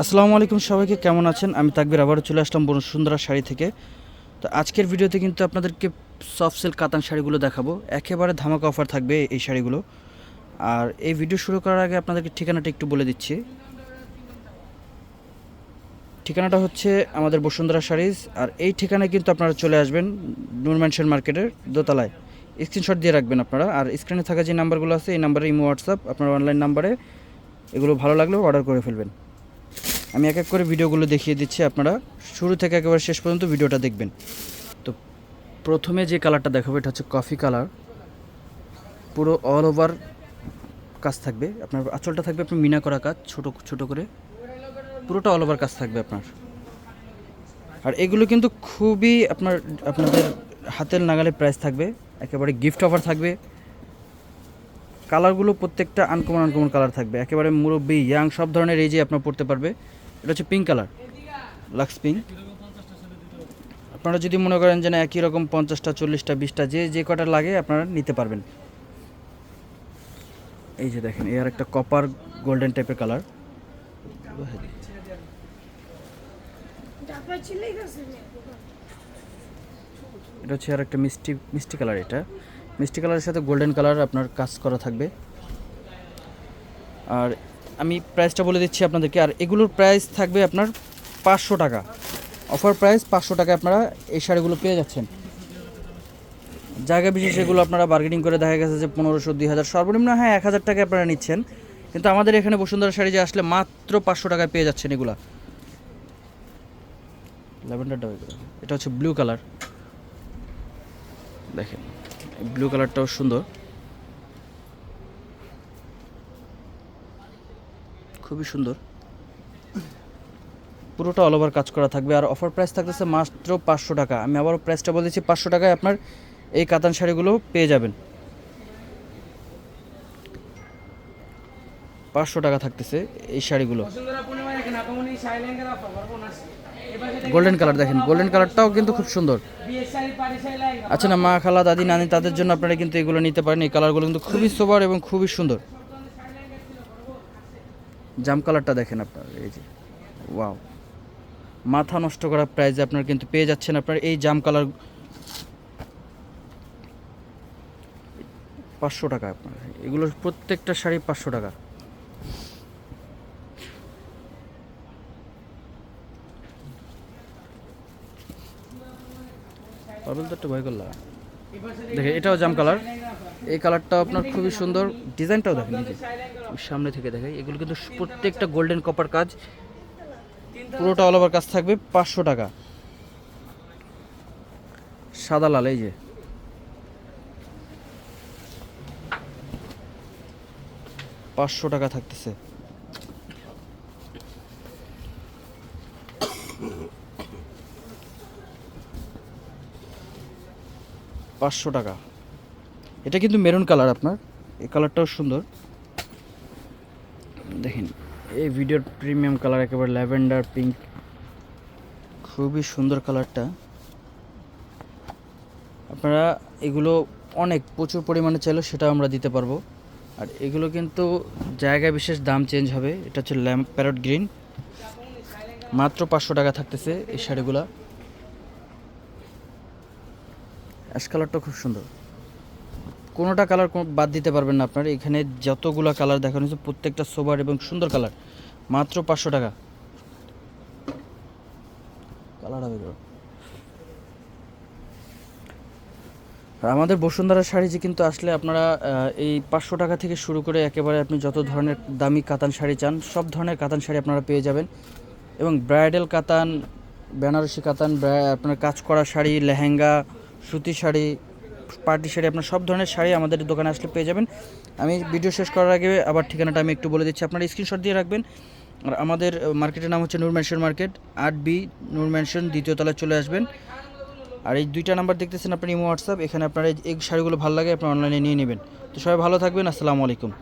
আসসালামু আলাইকুম সবাইকে, কেমন আছেন? আমি তাকবির, আবারও চলে আসলাম বসুন্ধরা শাড়ি থেকে। তো আজকের ভিডিওতে কিন্তু আপনাদেরকে সফট সিল্ক কাতান শাড়িগুলো দেখাবো। একেবারে ধামাকা অফার থাকবে এই শাড়িগুলো। আর এই ভিডিও শুরু করার আগে আপনাদেরকে ঠিকানাটা একটু বলে দিচ্ছি। ঠিকানাটা হচ্ছে আমাদের বসুন্ধরা শাড়িজ। আর এই ঠিকানায় কিন্তু আপনারা চলে আসবেন নূর ম্যানশন মার্কেটের দোতলায়। স্ক্রিনশট দিয়ে রাখবেন আপনারা। আর স্ক্রিনে থাকা যে নাম্বারগুলো আছে, এই নাম্বারে ইমো হোয়াটসঅ্যাপ আপনার অনলাইন নাম্বারে এগুলো ভালো লাগলেও অর্ডার করে ফেলবেন। আমি এক এক করে ভিডিওগুলো দেখিয়ে দিচ্ছি, আপনারা শুরু থেকে একেবারে শেষ পর্যন্ত ভিডিওটা দেখবেন। তো প্রথমে যে কালারটা দেখাবো, এটা হচ্ছে কফি কালার। পুরো অল ওভার কাজ থাকবে। আপনার আঁচলটা থাকবে আপনার মিনা করা কাজ, ছোট ছোট করে। পুরোটা অল ওভার কাজ থাকবে আপনার। আর এগুলো কিন্তু খুবই আপনার, আপনাদের হাতের নাগালে প্রাইস থাকবে, একেবারে গিফট অফার থাকবে। কালারগুলো প্রত্যেকটা আনকমন আনকমন কালার থাকবে। একেবারে মুরব্বী ইয়াং সব ধরনের এই যে আপনার পড়তে পারবে। এটা হচ্ছে পিঙ্ক কালার লাক্স পিঙ্ক আপনারা যদি মনে করেন যে না, একই রকম পঞ্চাশটা, চল্লিশটা, বিশটা, যে যে কটা লাগে আপনারা নিতে পারবেন। এই যে দেখেন এর একটা কপার গোল্ডেন টাইপের কালার এটা হচ্ছে আর একটা মিষ্টি মিষ্টি কালার এটা। মিষ্টি কালারের সাথে গোল্ডেন কালার আপনার কাজ করা থাকবে। আর আমি প্রাইসটা বলে দিচ্ছি আপনাদেরকে। আর এগুলোর প্রাইস থাকবে আপনার পাঁচশো টাকা। অফার প্রাইস পাঁচশো টাকা আপনারা এই শাড়িগুলো পেয়ে যাচ্ছেন। জায়গা বিশেষ এগুলো আপনারা বার্গেনিং করে দেখা গেছে যে পনেরোশো দুই হাজার সর্বনিম্ন হ্যাঁ এক হাজার টাকা আপনারা নিচ্ছেন। কিন্তু আমাদের এখানে বসুন্ধরা শাড়ি যে আসলে মাত্র পাঁচশো টাকায় পেয়ে যাচ্ছেন এগুলা। এটা হচ্ছে ব্লু কালার দেখেন ব্লু কালারটাও সুন্দর। খুবই সুন্দর। পুরোটা অল ওভার কাজ করা থাকবে আর অফার প্রাইস থাকতেছে মাত্র পাঁচশো টাকা। আমি আবারও প্রাইসটা বলেছি পাঁচশো টাকায় আপনার এই কাতান শাড়িগুলো পেয়ে যাবেন। পাঁচশো টাকা থাকতেছে এই শাড়িগুলো। গোল্ডেন কালার দেখেন গোল্ডেন কালারটাও কিন্তু খুব সুন্দর। আচ্ছা না, মা খালা, দাদি, নানি, তাদের জন্য আপনারা কিন্তু এগুলো নিতে পারেন। এই কালারগুলো কিন্তু খুবই সোবার এবং খুবই সুন্দর। জাম কালারটা দেখেন আপনার, এই যে। ওয়াও। মাথা নষ্ট করা প্রাইজে আপনার কিন্তু পেয়ে যাচ্ছেন আপনার এই জাম কালার। পাঁচশো টাকা আপনার। এগুলোর প্রত্যেকটা শাড়ি পাঁচশো টাকা। পাবেল তো একটু ভয় করলা। দেখে এটাও জাম কালার এই কালারটা আপনার খুবই সুন্দর। ডিজাইনটাও দেখেন সামনে থেকে দেখে এগুলো কিন্তু প্রত্যেকটা গোল্ডেন কপার কাজ। পুরোটা অল ওভার কাজ থাকবে পাঁচশো টাকা। সাদা লাল, এই যে। পাঁচশো টাকা থাকতেছে। পাঁচশো টাকা। এটা কিন্তু মেরুন কালার আপনার। এই কালারটাও সুন্দর। দেখেন, এই ভিডিওর প্রিমিয়াম কালার একেবারে ল্যাভেন্ডার পিঙ্ক খুবই সুন্দর কালারটা। আপনারা এগুলো অনেক প্রচুর পরিমাণে চাইলেও সেটা আমরা দিতে পারব। আর এগুলো কিন্তু জায়গায় বিশেষ দাম চেঞ্জ হবে। এটা হচ্ছে ল্যাম্প প্যারট গ্রিন। মাত্র পাঁচশো টাকা থাকতেছে এই শাড়িগুলা। অ্যাশ কালারটা খুব সুন্দর। কোনোটা কালার বাদ দিতে পারবেন না আপনার। এখানে যতগুলো কালার দেখানো হয়েছে, প্রত্যেকটা সোবার এবং সুন্দর কালার মাত্র পাঁচশো টাকা। কালার হবে আর আমাদের বসুন্ধরা শাড়ি যে কিন্তু আসলে আপনারা এই পাঁচশো টাকা থেকে শুরু করে একেবারে আপনি যত ধরনের দামি কাতান শাড়ি চান, সব ধরনের কাতান শাড়ি আপনারা পেয়ে যাবেন। এবং ব্রাইডাল কাতান, বেনারসি কাতান আপনার কাজ করা শাড়ি, লেহেঙ্গা সুতি শাড়ি, পার্টি শাড়ি, আপনার সব ধরনের শাড়ি আমাদের দোকানে আসলে পেয়ে যাবেন। আমি ভিডিও শেষ করার আগে আবার ঠিকানাটা আমি একটু বলে দিচ্ছি। আপনারা স্ক্রিনশট দিয়ে রাখবেন। আর আমাদের মার্কেটের নাম হচ্ছে নূর ম্যানশন মার্কেট আট বি নূর ম্যানশন দ্বিতীয় তলায় চলে আসবেন। আর এই দুইটা নাম্বার দেখতেছেন আপনার ইমো, হোয়াটসঅ্যাপ। এখানে আপনার এই- শাড়িগুলো ভালো লাগে আপনি অনলাইনে নিয়ে নেবেন। তো সবাই ভালো থাকবেন, আসসালামু আলাইকুম।